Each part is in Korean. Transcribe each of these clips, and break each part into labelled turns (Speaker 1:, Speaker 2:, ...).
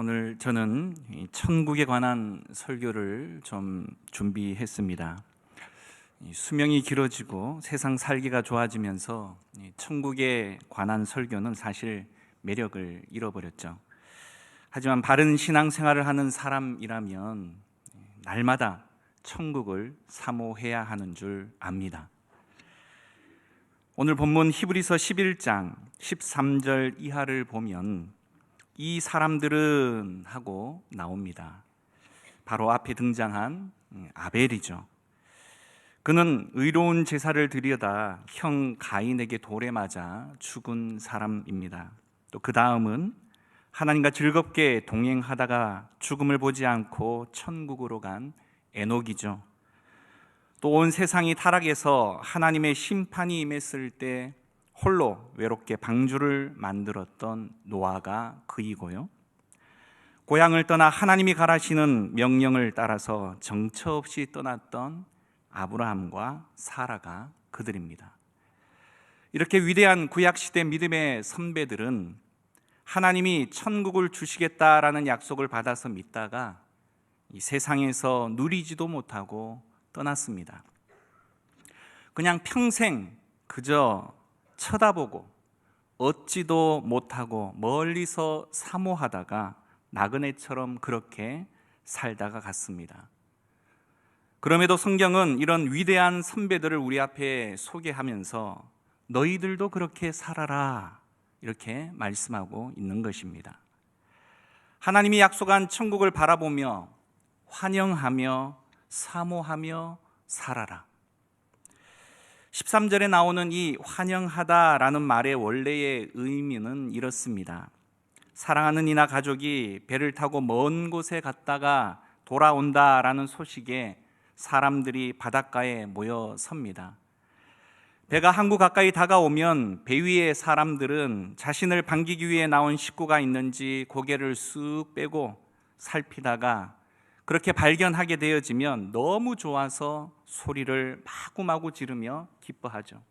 Speaker 1: 오늘 저는 이 천국에 관한 설교를 좀 준비했습니다. 이 수명이 길어지고 세상 살기가 좋아지면서 이 천국에 관한 설교는 사실 매력을 잃어버렸죠. 하지만 바른 신앙생활을 하는 사람이라면 날마다 천국을 사모해야 하는 줄 압니다. 오늘 본문 히브리서 11장 13절 이하를 보면 이 사람들은 하고 나옵니다. 바로 앞에 등장한 아벨이죠. 그는 의로운 제사를 드려다 형 가인에게 돌에 맞아 죽은 사람입니다. 또 그 다음은 하나님과 즐겁게 동행하다가 죽음을 보지 않고 천국으로 간 에녹이죠. 또 온 세상이 타락해서 하나님의 심판이 임했을 때 홀로 외롭게 방주를 만들었던 노아가 그이고요. 고향을 떠나 하나님이 가라시는 명령을 따라서 정처 없이 떠났던 아브라함과 사라가 그들입니다. 이렇게 위대한 구약시대 믿음의 선배들은 하나님이 천국을 주시겠다라는 약속을 받아서 믿다가 이 세상에서 누리지도 못하고 떠났습니다. 그냥 평생 그저 쳐다보고 얻지도 못하고 멀리서 사모하다가 나그네처럼 그렇게 살다가 갔습니다. 그럼에도 성경은 이런 위대한 선배들을 우리 앞에 소개하면서 너희들도 그렇게 살아라 이렇게 말씀하고 있는 것입니다. 하나님이 약속한 천국을 바라보며 환영하며 사모하며 살아라. 13절에 나오는 이 환영하다라는 말의 원래의 의미는 이렇습니다. 사랑하는 이나 가족이 배를 타고 먼 곳에 갔다가 돌아온다라는 소식에 사람들이 바닷가에 모여 섭니다. 배가 항구 가까이 다가오면 배 위의 사람들은 자신을 반기기 위해 나온 식구가 있는지 고개를 쑥 빼고 살피다가 그렇게 발견하게 되어지면 너무 좋아서 소리를 마구마구 지르며 기뻐하죠.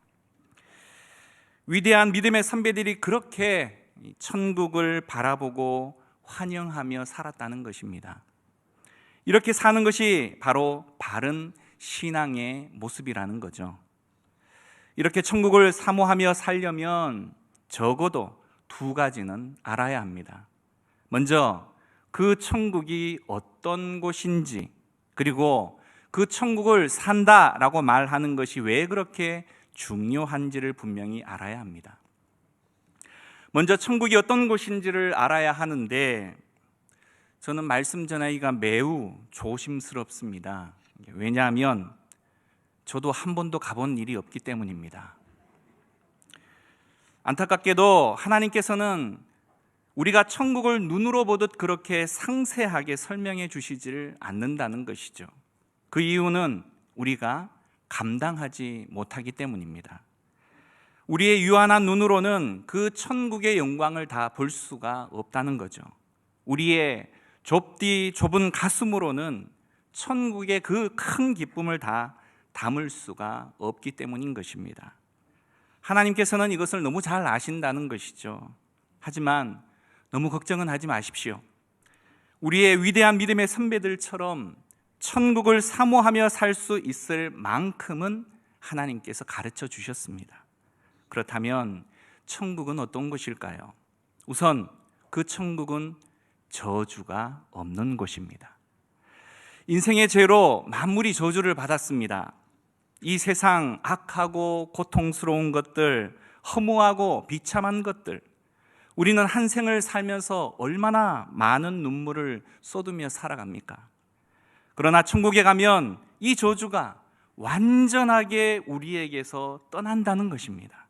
Speaker 1: 위대한 믿음의 선배들이 그렇게 천국을 바라보고 환영하며 살았다는 것입니다. 이렇게 사는 것이 바로 바른 신앙의 모습이라는 거죠. 이렇게 천국을 사모하며 살려면 적어도 두 가지는 알아야 합니다. 먼저 그 천국이 어떤 곳인지 그리고 그 천국을 산다라고 말하는 것이 왜 그렇게 중요한지를 분명히 알아야 합니다. 먼저 천국이 어떤 곳인지를 알아야 하는데 저는 말씀 전하기가 매우 조심스럽습니다. 왜냐하면 저도 한 번도 가본 일이 없기 때문입니다. 안타깝게도 하나님께서는 우리가 천국을 눈으로 보듯 그렇게 상세하게 설명해 주시지를 않는다는 것이죠. 그 이유는 우리가 감당하지 못하기 때문입니다. 우리의 유한한 눈으로는 그 천국의 영광을 다 볼 수가 없다는 거죠. 우리의 좁디 좁은 가슴으로는 천국의 그 큰 기쁨을 다 담을 수가 없기 때문인 것입니다. 하나님께서는 이것을 너무 잘 아신다는 것이죠. 하지만 너무 걱정은 하지 마십시오. 우리의 위대한 믿음의 선배들처럼 천국을 사모하며 살 수 있을 만큼은 하나님께서 가르쳐 주셨습니다. 그렇다면 천국은 어떤 곳일까요? 우선 그 천국은 저주가 없는 곳입니다. 인생의 죄로 만물이 저주를 받았습니다. 이 세상 악하고 고통스러운 것들, 허무하고 비참한 것들, 우리는 한 생을 살면서 얼마나 많은 눈물을 쏟으며 살아갑니까? 그러나 천국에 가면 이 저주가 완전하게 우리에게서 떠난다는 것입니다.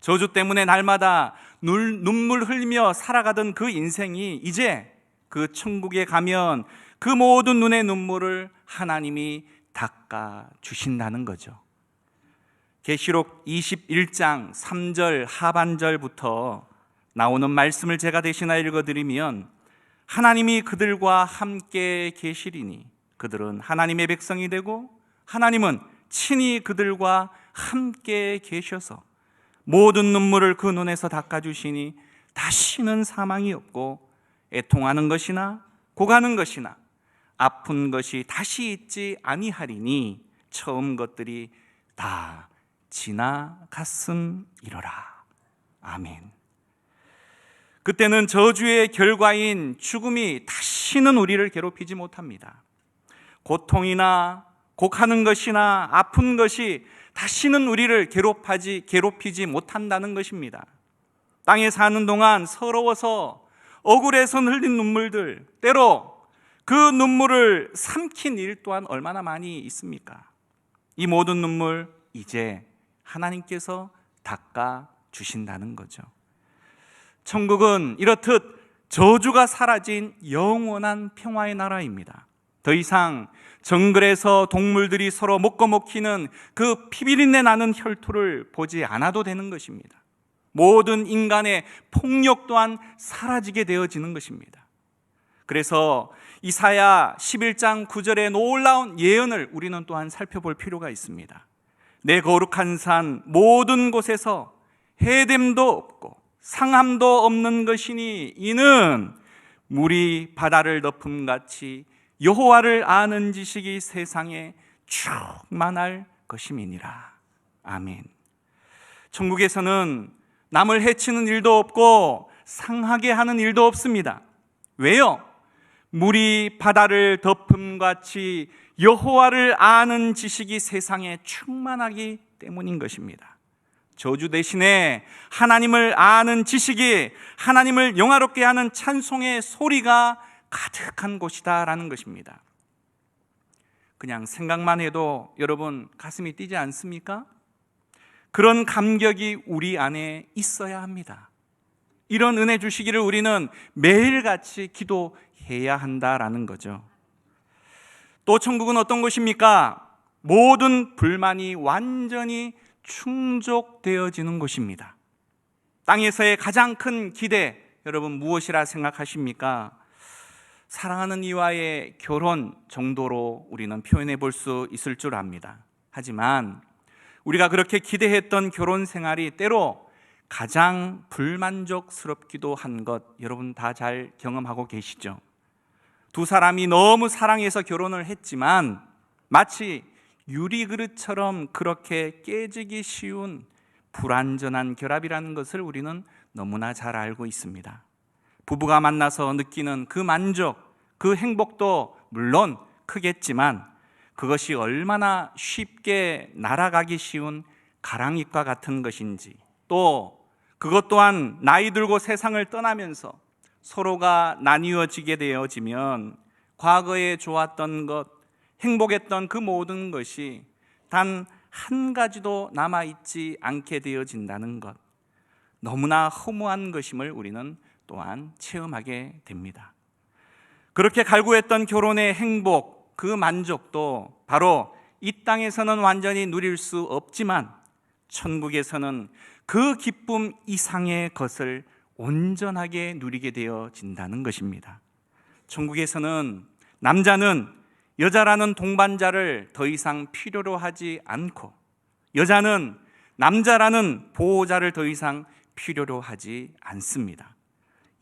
Speaker 1: 저주 때문에 날마다 눈물 흘리며 살아가던 그 인생이 이제 그 천국에 가면 그 모든 눈의 눈물을 하나님이 닦아 주신다는 거죠. 계시록 21장 3절 하반절부터 나오는 말씀을 제가 대신하여 읽어드리면 하나님이 그들과 함께 계시리니 그들은 하나님의 백성이 되고 하나님은 친히 그들과 함께 계셔서 모든 눈물을 그 눈에서 닦아주시니 다시는 사망이 없고 애통하는 것이나 고가는 것이나 아픈 것이 다시 있지 아니하리니 처음 것들이 다 지나갔음이로라. 아멘. 그때는 저주의 결과인 죽음이 다시는 우리를 괴롭히지 못합니다. 고통이나 곡하는 것이나 아픈 것이 다시는 우리를 괴롭하지 괴롭히지 못한다는 것입니다. 땅에 사는 동안 서러워서 억울해서 흘린 눈물들 때로 그 눈물을 삼킨 일 또한 얼마나 많이 있습니까? 이 모든 눈물 이제 하나님께서 닦아 주신다는 거죠. 천국은 이렇듯 저주가 사라진 영원한 평화의 나라입니다. 더 이상 정글에서 동물들이 서로 먹고먹히는 그 피비린내 나는 혈투를 보지 않아도 되는 것입니다. 모든 인간의 폭력 또한 사라지게 되어지는 것입니다. 그래서 이사야 11장 9절의 놀라운 예언을 우리는 또한 살펴볼 필요가 있습니다. 내 거룩한 산 모든 곳에서 해됨도 없고 상함도 없는 것이니 이는 물이 바다를 덮음 같이 여호와를 아는 지식이 세상에 충만할 것임이니라. 아멘. 천국에서는 남을 해치는 일도 없고 상하게 하는 일도 없습니다. 왜요? 물이 바다를 덮음 같이 여호와를 아는 지식이 세상에 충만하기 때문인 것입니다. 저주 대신에 하나님을 아는 지식이 하나님을 영화롭게 하는 찬송의 소리가 가득한 곳이다라는 것입니다. 그냥 생각만 해도 여러분 가슴이 뛰지 않습니까? 그런 감격이 우리 안에 있어야 합니다. 이런 은혜 주시기를 우리는 매일같이 기도해야 한다라는 거죠. 또 천국은 어떤 곳입니까? 모든 불만이 완전히 충족되어지는 곳입니다. 땅에서의 가장 큰 기대, 여러분 무엇이라 생각하십니까? 사랑하는 이와의 결혼 정도로 우리는 표현해 볼 수 있을 줄 압니다. 하지만 우리가 그렇게 기대했던 결혼 생활이 때로 가장 불만족스럽기도 한 것 여러분 다 잘 경험하고 계시죠? 두 사람이 너무 사랑해서 결혼을 했지만 마치 유리 그릇처럼 그렇게 깨지기 쉬운 불완전한 결합이라는 것을 우리는 너무나 잘 알고 있습니다. 부부가 만나서 느끼는 그 만족, 그 행복도 물론 크겠지만 그것이 얼마나 쉽게 날아가기 쉬운 가랑잎과 같은 것인지 또 그것 또한 나이 들고 세상을 떠나면서 서로가 나뉘어지게 되어지면 과거에 좋았던 것, 행복했던 그 모든 것이 단 한 가지도 남아있지 않게 되어진다는 것. 너무나 허무한 것임을 우리는 또한 체험하게 됩니다. 그렇게 갈구했던 결혼의 행복, 그 만족도 바로 이 땅에서는 완전히 누릴 수 없지만 천국에서는 그 기쁨 이상의 것을 온전하게 누리게 되어진다는 것입니다. 천국에서는 남자는 여자라는 동반자를 더 이상 필요로 하지 않고 여자는 남자라는 보호자를 더 이상 필요로 하지 않습니다.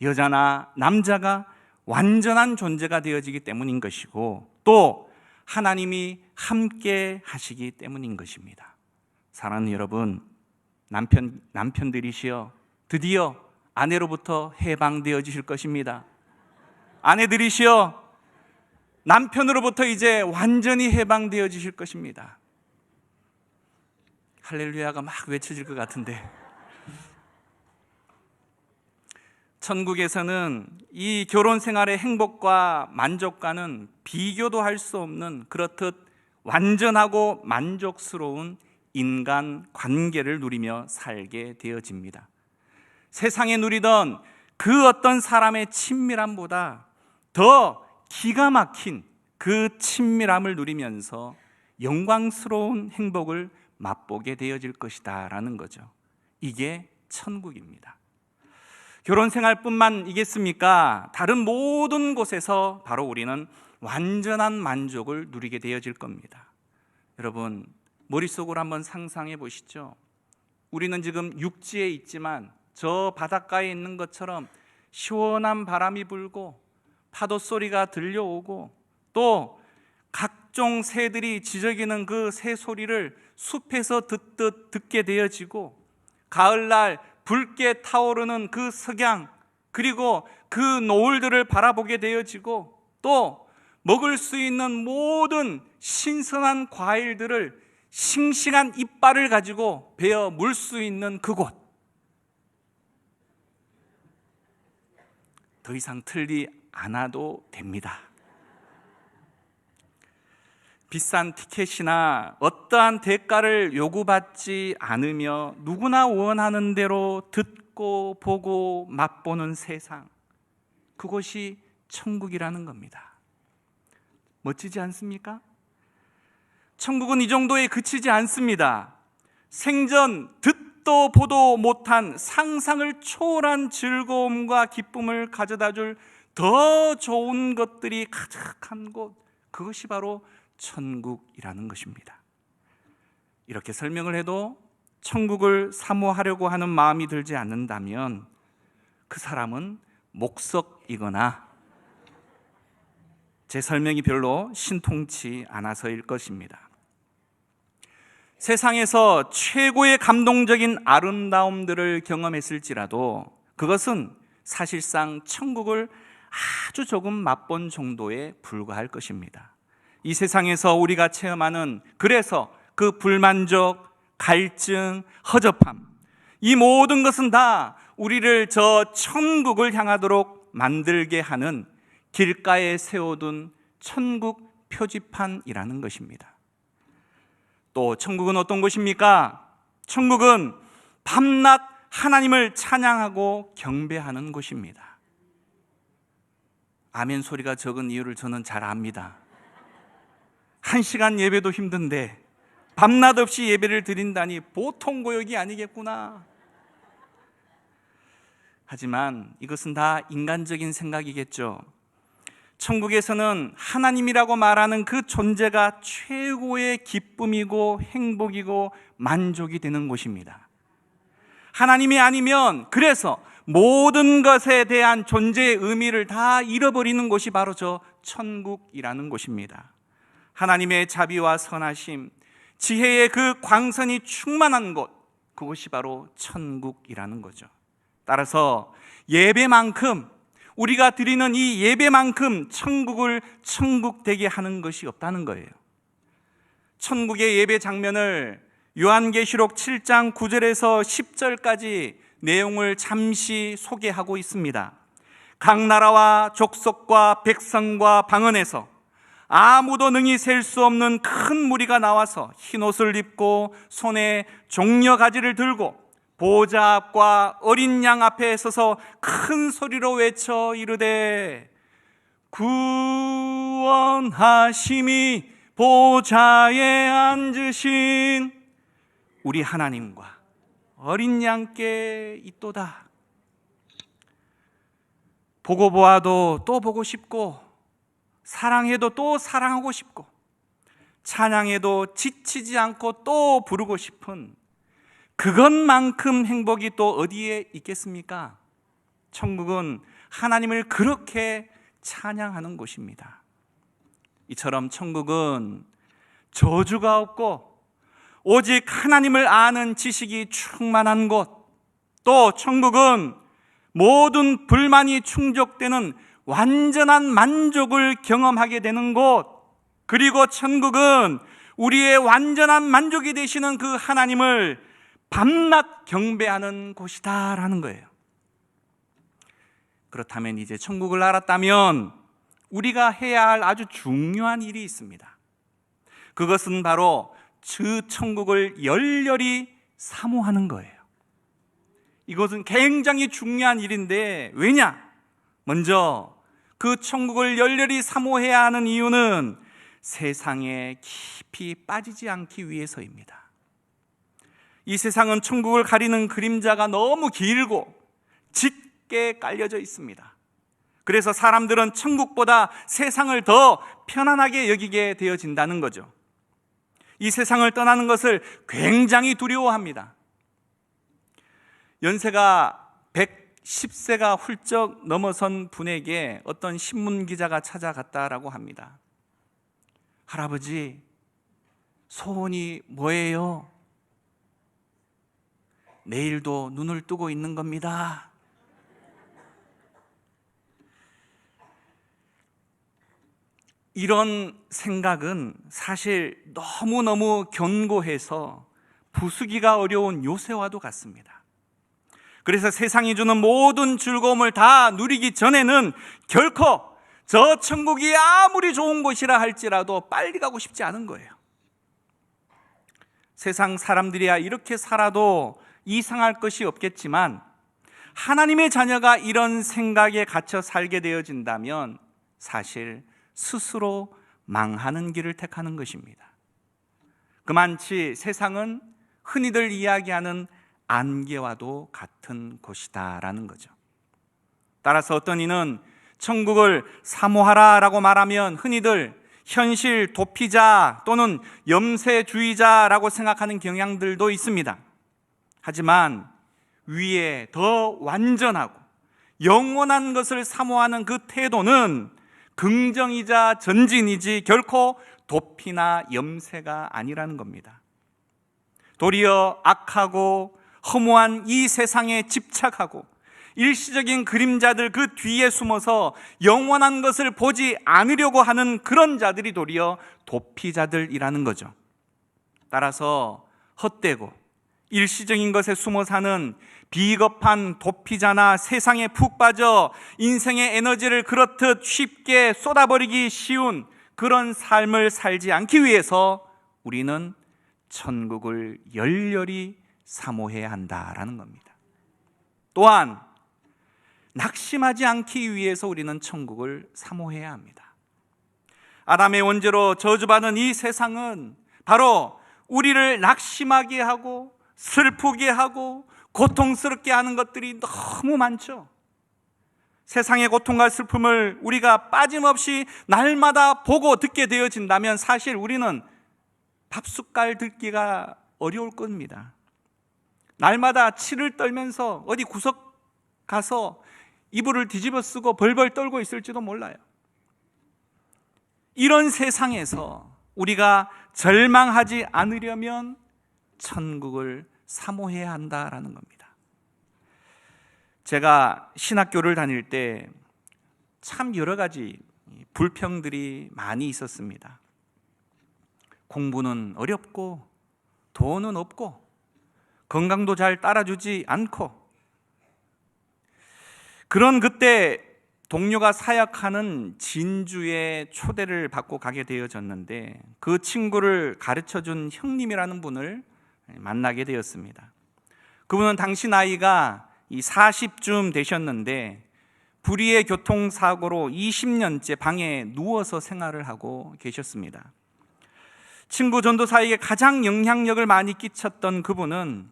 Speaker 1: 여자나 남자가 완전한 존재가 되어지기 때문인 것이고 또 하나님이 함께 하시기 때문인 것입니다. 사랑하는 여러분, 남편 남편들이시여 드디어 아내로부터 해방되어 지실 것입니다. 아내들이시여 남편으로부터 이제 완전히 해방되어 지실 것입니다. 할렐루야가 막 외쳐질 것 같은데 천국에서는 이 결혼 생활의 행복과 만족과는 비교도 할 수 없는 그렇듯 완전하고 만족스러운 인간 관계를 누리며 살게 되어집니다. 세상에 누리던 그 어떤 사람의 친밀함보다 더 기가 막힌 그 친밀함을 누리면서 영광스러운 행복을 맛보게 되어질 것이다 라는 거죠. 이게 천국입니다. 결혼 생활뿐만이겠습니까? 다른 모든 곳에서 바로 우리는 완전한 만족을 누리게 되어질 겁니다. 여러분, 머릿속으로 한번 상상해 보시죠. 우리는 지금 육지에 있지만 저 바닷가에 있는 것처럼 시원한 바람이 불고 파도 소리가 들려오고 또 각종 새들이 지저귀는 그 새 소리를 숲에서 듣듯 듣게 되어지고 가을날 붉게 타오르는 그 석양 그리고 그 노을들을 바라보게 되어지고 또 먹을 수 있는 모든 신선한 과일들을 싱싱한 이빨을 가지고 베어 물 수 있는 그곳. 더 이상 틀리 않아도 됩니다. 비싼 티켓이나 어떠한 대가를 요구받지 않으며 누구나 원하는 대로 듣고 보고 맛보는 세상. 그것이 천국이라는 겁니다. 멋지지 않습니까? 천국은 이 정도에 그치지 않습니다. 생전 듣도 보도 못한 상상을 초월한 즐거움과 기쁨을 가져다 줄 더 좋은 것들이 가득한 곳, 그것이 바로 천국이라는 것입니다. 이렇게 설명을 해도 천국을 사모하려고 하는 마음이 들지 않는다면 그 사람은 목석이거나 제 설명이 별로 신통치 않아서일 것입니다. 세상에서 최고의 감동적인 아름다움들을 경험했을지라도 그것은 사실상 천국을 아주 조금 맛본 정도에 불과할 것입니다. 이 세상에서 우리가 체험하는 그래서 그 불만족, 갈증, 허접함 이 모든 것은 다 우리를 저 천국을 향하도록 만들게 하는 길가에 세워둔 천국 표지판이라는 것입니다. 또 천국은 어떤 곳입니까? 천국은 밤낮 하나님을 찬양하고 경배하는 곳입니다. 아멘 소리가 적은 이유를 저는 잘 압니다. 한 시간 예배도 힘든데 밤낮 없이 예배를 드린다니 보통 고역이 아니겠구나. 하지만 이것은 다 인간적인 생각이겠죠. 천국에서는 하나님이라고 말하는 그 존재가 최고의 기쁨이고 행복이고 만족이 되는 곳입니다. 하나님이 아니면 그래서 모든 것에 대한 존재의 의미를 다 잃어버리는 곳이 바로 저 천국이라는 곳입니다. 하나님의 자비와 선하심, 지혜의 그 광선이 충만한 곳, 그곳이 바로 천국이라는 거죠. 따라서 예배만큼 우리가 드리는 이 예배만큼 천국을 천국 되게 하는 것이 없다는 거예요. 천국의 예배 장면을 요한계시록 7장 9절에서 10절까지 내용을 잠시 소개하고 있습니다. 각 나라와 족속과 백성과 방언에서 아무도 능히 셀 수 없는 큰 무리가 나와서 흰 옷을 입고 손에 종려 가지를 들고 보좌 앞과 어린 양 앞에 서서 큰 소리로 외쳐 이르되 구원하심이 보좌에 앉으신 우리 하나님과 어린 양께 있도다. 보고 보아도 또 보고 싶고 사랑해도 또 사랑하고 싶고 찬양해도 지치지 않고 또 부르고 싶은 그것만큼 행복이 또 어디에 있겠습니까? 천국은 하나님을 그렇게 찬양하는 곳입니다. 이처럼 천국은 저주가 없고 오직 하나님을 아는 지식이 충만한 곳, 또 천국은 모든 불만이 충족되는 완전한 만족을 경험하게 되는 곳, 그리고 천국은 우리의 완전한 만족이 되시는 그 하나님을 밤낮 경배하는 곳이다라는 거예요. 그렇다면 이제 천국을 알았다면 우리가 해야 할 아주 중요한 일이 있습니다. 그것은 바로 그 천국을 열렬히 사모하는 거예요. 이것은 굉장히 중요한 일인데 왜냐? 먼저 그 천국을 열렬히 사모해야 하는 이유는 세상에 깊이 빠지지 않기 위해서입니다. 이 세상은 천국을 가리는 그림자가 너무 길고 짙게 깔려져 있습니다. 그래서 사람들은 천국보다 세상을 더 편안하게 여기게 되어진다는 거죠. 이 세상을 떠나는 것을 굉장히 두려워합니다. 연세가 10세가 훌쩍 넘어선 분에게 어떤 신문 기자가 찾아갔다라고 합니다. 할아버지, 소원이 뭐예요? 내일도 눈을 뜨고 있는 겁니다. 이런 생각은 사실 너무너무 견고해서 부수기가 어려운 요새와도 같습니다. 그래서 세상이 주는 모든 즐거움을 다 누리기 전에는 결코 저 천국이 아무리 좋은 곳이라 할지라도 빨리 가고 싶지 않은 거예요. 세상 사람들이야 이렇게 살아도 이상할 것이 없겠지만 하나님의 자녀가 이런 생각에 갇혀 살게 되어진다면 사실 스스로 망하는 길을 택하는 것입니다. 그만치 세상은 흔히들 이야기하는 안개와도 같은 곳이다라는 거죠. 따라서 어떤 이는 천국을 사모하라라고 말하면 흔히들 현실 도피자 또는 염세주의자라고 생각하는 경향들도 있습니다. 하지만 위에 더 완전하고 영원한 것을 사모하는 그 태도는 긍정이자 전진이지 결코 도피나 염세가 아니라는 겁니다. 도리어 악하고 허무한 이 세상에 집착하고 일시적인 그림자들 그 뒤에 숨어서 영원한 것을 보지 않으려고 하는 그런 자들이 도리어 도피자들이라는 거죠. 따라서 헛되고 일시적인 것에 숨어 사는 비겁한 도피자나 세상에 푹 빠져 인생의 에너지를 그렇듯 쉽게 쏟아버리기 쉬운 그런 삶을 살지 않기 위해서 우리는 천국을 열렬히 사모해야 한다라는 겁니다. 또한 낙심하지 않기 위해서 우리는 천국을 사모해야 합니다. 아담의 원죄로 저주받은 이 세상은 바로 우리를 낙심하게 하고 슬프게 하고 고통스럽게 하는 것들이 너무 많죠. 세상의 고통과 슬픔을 우리가 빠짐없이 날마다 보고 듣게 되어진다면 사실 우리는 밥숟갈 듣기가 어려울 겁니다. 날마다 치를 떨면서 어디 구석 가서 이불을 뒤집어 쓰고 벌벌 떨고 있을지도 몰라요. 이런 세상에서 우리가 절망하지 않으려면 천국을 사모해야 한다라는 겁니다. 제가 신학교를 다닐 때 참 여러 가지 불평들이 많이 있었습니다. 공부는 어렵고 돈은 없고 건강도 잘 따라주지 않고 그런 그때 동료가 사역하는 진주에 초대를 받고 가게 되어졌는데 그 친구를 가르쳐 준 형님이라는 분을 만나게 되었습니다. 그분은 당시 나이가 40쯤 되셨는데 불의의 교통사고로 20년째 방에 누워서 생활을 하고 계셨습니다. 친구 전도사에게 가장 영향력을 많이 끼쳤던 그분은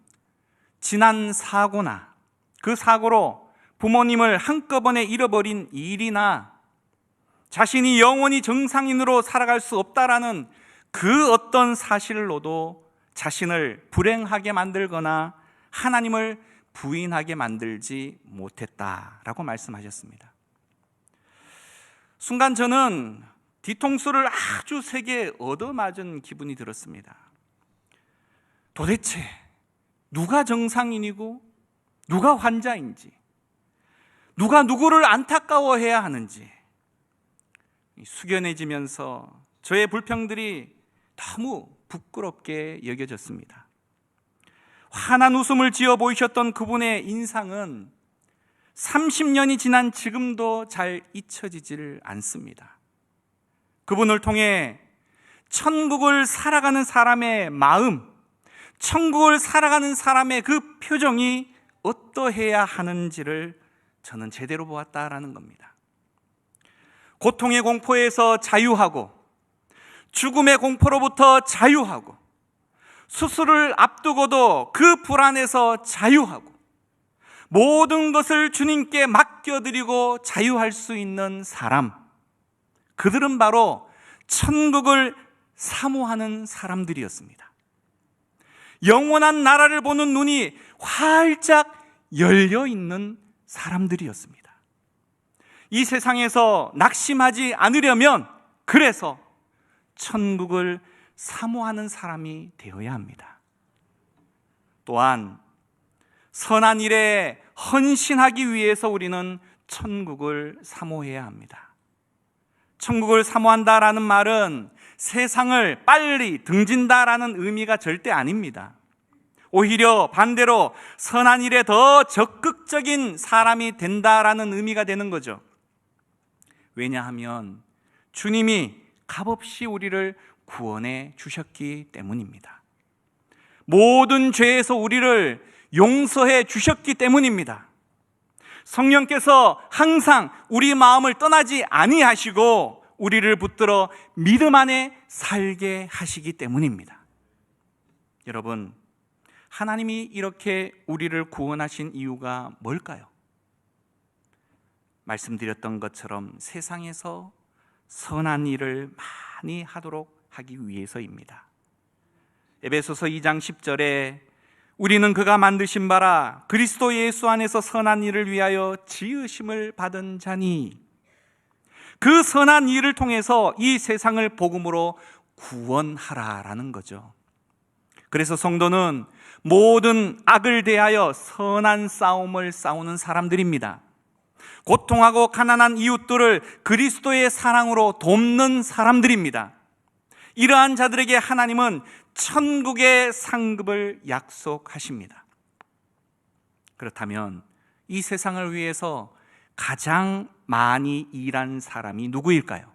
Speaker 1: 지난 사고나 그 사고로 부모님을 한꺼번에 잃어버린 일이나 자신이 영원히 정상인으로 살아갈 수 없다라는 그 어떤 사실로도 자신을 불행하게 만들거나 하나님을 부인하게 만들지 못했다라고 말씀하셨습니다. 순간 저는 뒤통수를 아주 세게 얻어맞은 기분이 들었습니다. 도대체 누가 정상인이고 누가 환자인지 누가 누구를 안타까워해야 하는지 숙연해지면서 저의 불평들이 너무 부끄럽게 여겨졌습니다. 환한 웃음을 지어 보이셨던 그분의 인상은 30년이 지난 지금도 잘 잊혀지지를 않습니다. 그분을 통해 천국을 살아가는 사람의 마음, 천국을 살아가는 사람의 그 표정이 어떠해야 하는지를 저는 제대로 보았다라는 겁니다. 고통의 공포에서 자유하고 죽음의 공포로부터 자유하고 수술을 앞두고도 그 불안에서 자유하고 모든 것을 주님께 맡겨드리고 자유할 수 있는 사람. 그들은 바로 천국을 사모하는 사람들이었습니다. 영원한 나라를 보는 눈이 활짝 열려 있는 사람들이었습니다. 이 세상에서 낙심하지 않으려면 그래서 천국을 사모하는 사람이 되어야 합니다. 또한 선한 일에 헌신하기 위해서 우리는 천국을 사모해야 합니다. 천국을 사모한다라는 말은 세상을 빨리 등진다라는 의미가 절대 아닙니다. 오히려 반대로 선한 일에 더 적극적인 사람이 된다라는 의미가 되는 거죠. 왜냐하면 주님이 값없이 우리를 구원해 주셨기 때문입니다. 모든 죄에서 우리를 용서해 주셨기 때문입니다. 성령께서 항상 우리 마음을 떠나지 아니하시고 우리를 붙들어 믿음 안에 살게 하시기 때문입니다. 여러분, 하나님이 이렇게 우리를 구원하신 이유가 뭘까요? 말씀드렸던 것처럼 세상에서 선한 일을 많이 하도록 하기 위해서입니다. 에베소서 2장 10절에 우리는 그가 만드신 바라 그리스도 예수 안에서 선한 일을 위하여 지으심을 받은 자니 그 선한 일을 통해서 이 세상을 복음으로 구원하라라는 거죠. 그래서 성도는 모든 악을 대하여 선한 싸움을 싸우는 사람들입니다. 고통하고 가난한 이웃들을 그리스도의 사랑으로 돕는 사람들입니다. 이러한 자들에게 하나님은 천국의 상급을 약속하십니다. 그렇다면 이 세상을 위해서 가장 많이 일한 사람이 누구일까요?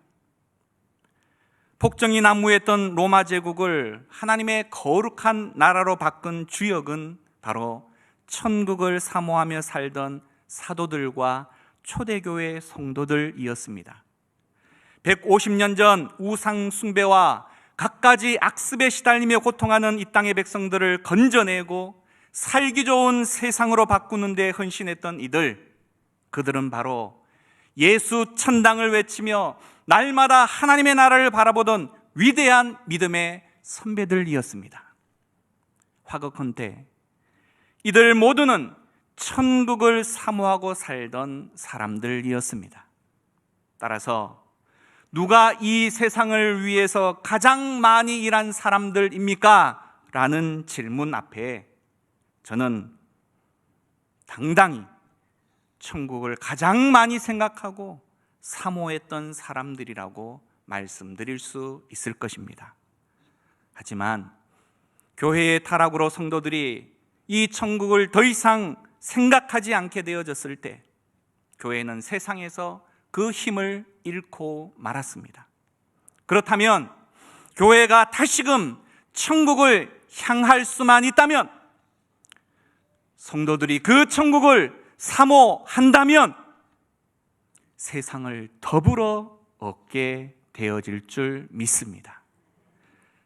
Speaker 1: 폭정이 난무했던 로마 제국을 하나님의 거룩한 나라로 바꾼 주역은 바로 천국을 사모하며 살던 사도들과 초대교회 성도들이었습니다. 150년 전 우상 숭배와 갖가지 악습에 시달리며 고통하는 이 땅의 백성들을 건져내고 살기 좋은 세상으로 바꾸는 데 헌신했던 이들, 그들은 바로 예수 천당을 외치며 날마다 하나님의 나라를 바라보던 위대한 믿음의 선배들이었습니다. 화극헌때 이들 모두는 천국을 사모하고 살던 사람들이었습니다. 따라서 누가 이 세상을 위해서 가장 많이 일한 사람들입니까? 라는 질문 앞에 저는 당당히 천국을 가장 많이 생각하고 사모했던 사람들이라고 말씀드릴 수 있을 것입니다. 하지만 교회의 타락으로 성도들이 이 천국을 더 이상 생각하지 않게 되어졌을 때 교회는 세상에서 그 힘을 잃고 말았습니다. 그렇다면 교회가 다시금 천국을 향할 수만 있다면 성도들이 그 천국을 사모한다면 세상을 더불어 얻게 되어질 줄 믿습니다.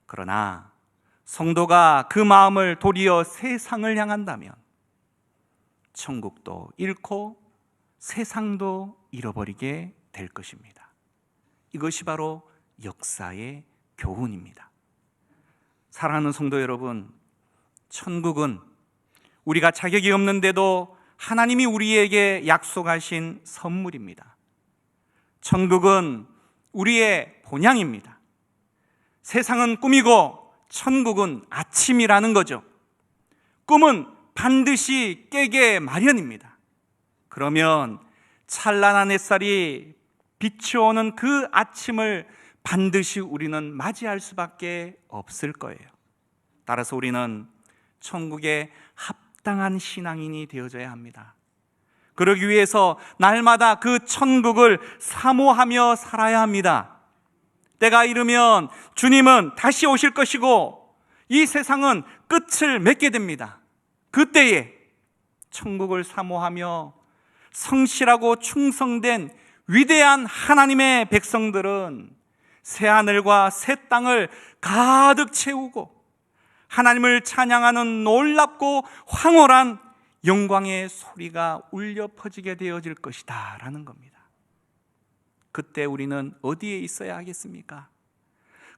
Speaker 1: 그러나 성도가 그 마음을 도리어 세상을 향한다면 천국도 잃고 세상도 잃어버리게 될 것입니다. 이것이 바로 역사의 교훈입니다. 사랑하는 성도 여러분, 천국은 우리가 자격이 없는데도 하나님이 우리에게 약속하신 선물입니다. 천국은 우리의 본향입니다. 세상은 꿈이고 천국은 아침이라는 거죠. 꿈은 반드시 깨게 마련입니다. 그러면 찬란한 햇살이 비추오는 그 아침을 반드시 우리는 맞이할 수밖에 없을 거예요. 따라서 우리는 천국의 합당한 신앙인이 되어져야 합니다. 그러기 위해서 날마다 그 천국을 사모하며 살아야 합니다. 때가 이르면 주님은 다시 오실 것이고 이 세상은 끝을 맺게 됩니다. 그때에 천국을 사모하며 성실하고 충성된 위대한 하나님의 백성들은 새 하늘과 새 땅을 가득 채우고 하나님을 찬양하는 놀랍고 황홀한 영광의 소리가 울려 퍼지게 되어질 것이다 라는 겁니다. 그때 우리는 어디에 있어야 하겠습니까?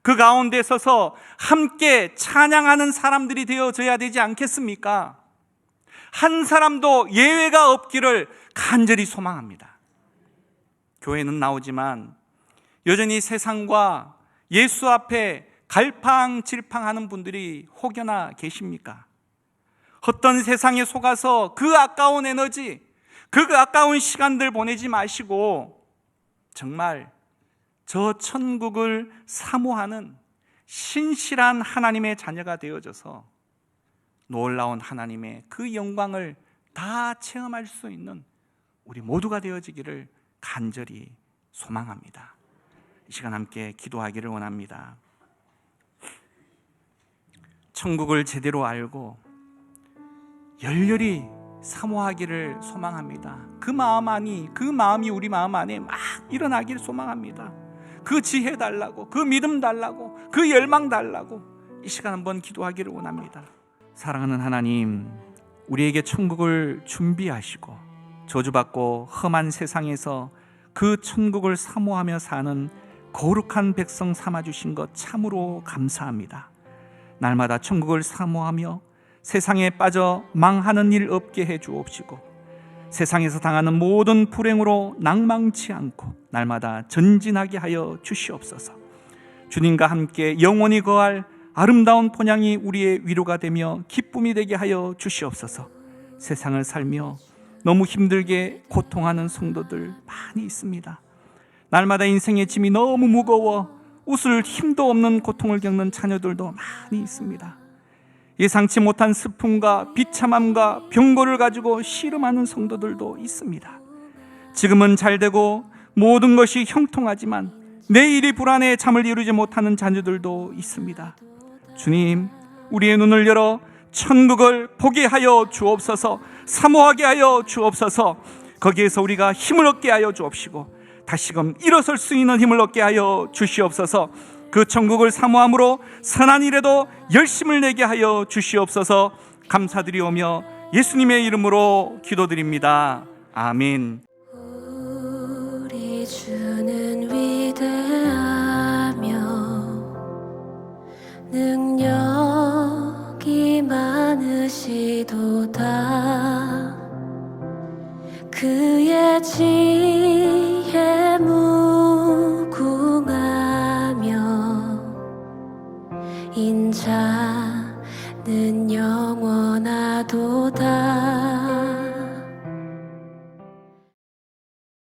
Speaker 1: 그 가운데 서서 함께 찬양하는 사람들이 되어져야 되지 않겠습니까? 한 사람도 예외가 없기를 간절히 소망합니다. 교회는 나오지만 여전히 세상과 예수 앞에 갈팡질팡하는 분들이 혹여나 계십니까? 헛된 세상에 속아서 그 아까운 에너지, 그 아까운 시간들 보내지 마시고 정말 저 천국을 사모하는 신실한 하나님의 자녀가 되어져서 놀라운 하나님의 그 영광을 다 체험할 수 있는 우리 모두가 되어지기를 간절히 소망합니다. 이 시간 함께 기도하기를 원합니다. 천국을 제대로 알고 열렬히 사모하기를 소망합니다. 그 마음 안이 그 마음이 우리 마음 안에 막 일어나기를 소망합니다. 그 지혜 달라고 그 믿음 달라고 그 열망 달라고 이 시간 한번 기도하기를 원합니다. 사랑하는 하나님, 우리에게 천국을 준비하시고 저주받고 험한 세상에서 그 천국을 사모하며 사는 거룩한 백성 삼아 주신 것 참으로 감사합니다. 날마다 천국을 사모하며 세상에 빠져 망하는 일 없게 해 주옵시고 세상에서 당하는 모든 불행으로 낭망치 않고 날마다 전진하게 하여 주시옵소서. 주님과 함께 영원히 거할 아름다운 본향이 우리의 위로가 되며 기쁨이 되게 하여 주시옵소서. 세상을 살며 너무 힘들게 고통하는 성도들 많이 있습니다. 날마다 인생의 짐이 너무 무거워 웃을 힘도 없는 고통을 겪는 자녀들도 많이 있습니다. 예상치 못한 슬픔과 비참함과 병고를 가지고 씨름하는 성도들도 있습니다. 지금은 잘 되고 모든 것이 형통하지만 내일이 불안해 잠을 이루지 못하는 자녀들도 있습니다. 주님, 우리의 눈을 열어 천국을 보게 하여 주옵소서, 사모하게 하여 주옵소서, 거기에서 우리가 힘을 얻게 하여 주옵시고, 다시금 일어설 수 있는 힘을 얻게 하여 주시옵소서, 그 천국을 사모함으로 선한 일에도 열심을 내게 하여 주시옵소서, 감사드리오며 예수님의 이름으로 기도드립니다. 아멘.
Speaker 2: 우리 주는 위대 능력이 많으시도다 그의 지혜 무궁하며 인자는 영원하도다.